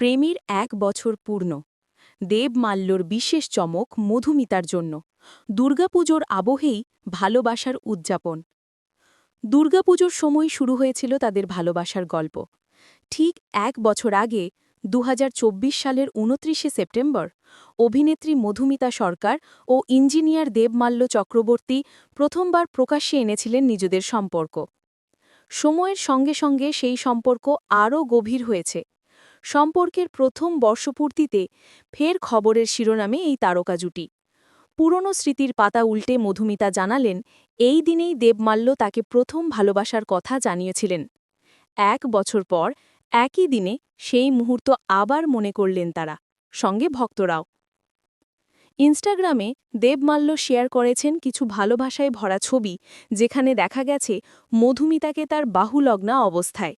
প্রেমের এক বছর পূর্ণ। দেবমাল্যর বিশেষ চমক মধুমিতার জন্য। দুর্গাপুজোর আবহেই ভালোবাসার উদযাপন। দুর্গাপুজোর সময় শুরু হয়েছিল তাদের ভালোবাসার গল্প। ঠিক এক বছর আগে দু হাজার চব্বিশ সালের উনত্রিশে সেপ্টেম্বর, অভিনেত্রী মধুমিতা সরকার ও ইঞ্জিনিয়ার দেবমাল্য চক্রবর্তী প্রথমবার প্রকাশ্যে এনেছিলেন নিজেদের সম্পর্ক। সময়ের সঙ্গে সঙ্গে সেই সম্পর্ক আরও গভীর হয়েছে। সম্পর্কের প্রথম বর্ষপূর্তিতে ফের খবরের শিরোনামে এই তারকা জুটি। পুরনো স্মৃতির পাতা উল্টে মধুমিতা জানালেন, এই দিনেই দেবমাল্য তাকে প্রথম ভালোবাসার কথা জানিয়েছিলেন। এক বছর পর, একই দিনে সেই মুহূর্ত আবার মনে করলেন তারা। সঙ্গে ভক্তরাও। ইনস্টাগ্রামে দেবমাল্য শেয়ার করেছেন কিছু ভালোবাসায় ভরা ছবি, যেখানে দেখা গেছে মধুমিতাকে তার বাহুলগ্না অবস্থায়।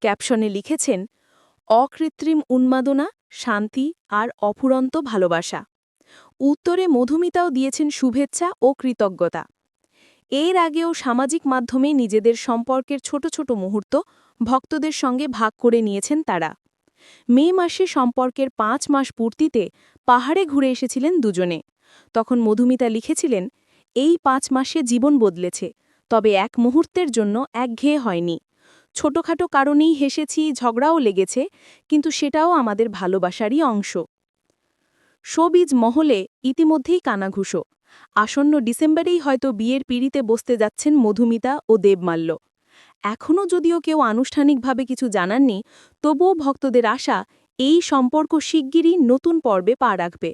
ক্যাপশনে লিখেছেন অকৃত্রিম উন্মাদনা, শান্তি আর অফুরন্ত ভালোবাসা। উত্তরে মধুমিতাও দিয়েছেন শুভেচ্ছা ও কৃতজ্ঞতা। এর আগেও সামাজিক মাধ্যমে নিজেদের সম্পর্কের ছোট ছোট মুহূর্ত ভক্তদের সঙ্গে ভাগ করে নিয়েছেন তারা। মে মাসে সম্পর্কের পাঁচ মাস পূর্তিতে পাহাড়ে ঘুরে এসেছিলেন দুজনে। তখন মধুমিতা লিখেছিলেন, এই পাঁচ মাসে জীবন বদলেছে, তবে এক মুহূর্তের জন্য একঘেয়ে হয়নি। ছোটখাটো কারণেই হেসেছি, ঝগড়াও লেগেছে, কিন্তু সেটাও আমাদের ভালোবাসারই অংশ। শোবিজ মহলে ইতিমধ্যেই কানাঘুষো। আসন্ন ডিসেম্বরেই হয়তো বিয়ের পিড়িতে বসতে যাচ্ছেন মধুমিতা ও দেবমাল্য। এখনও যদিও কেউ আনুষ্ঠানিকভাবে কিছু জানাননি, তবুও ভক্তদের আশা, এই সম্পর্ক শিগগিরই নতুন পর্বে পা রাখবে।